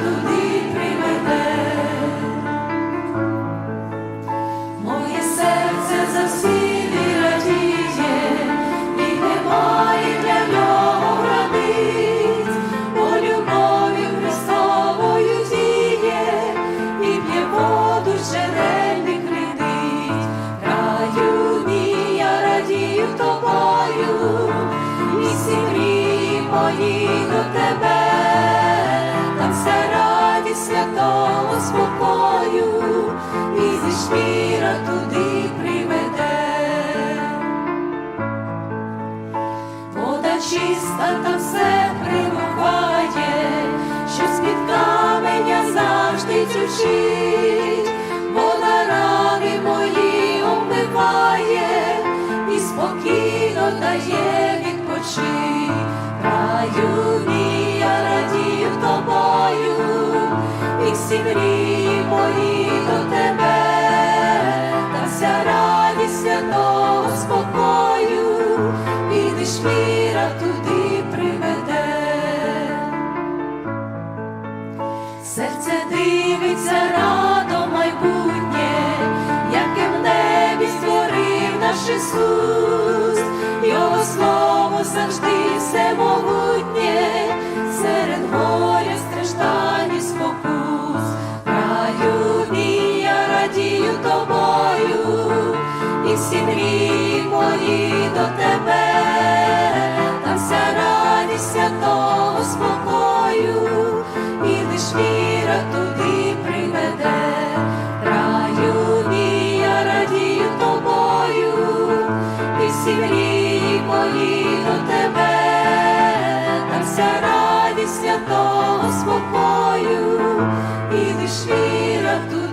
туди приймете, моє серце за всім радіє, і немає для нього границь, бо любові Христовою діє, і п'є воду черельник раю мій, я тобою, і всі мої до тебе там радість святого спокою, і зі швіра туди приведе. Вода чиста та все примиває, що з-під каменя завжди тючить, вода рани мої омиває і спокійно дає відпочить. Всі мрії мої до тебе, та вся радість святого спокою, і швіра туди приведе. Серце дивиться радо майбутнє, яке в небі створив наш Ісус, Його слово завжди всемогутнє, серед всі мої до тебе, там вся радість святого спокою, і лиш віра туди приведе. Раю мій, я радію тобою, і всі мрії мої до тебе, там вся радість святого спокою, і лиш віра туди.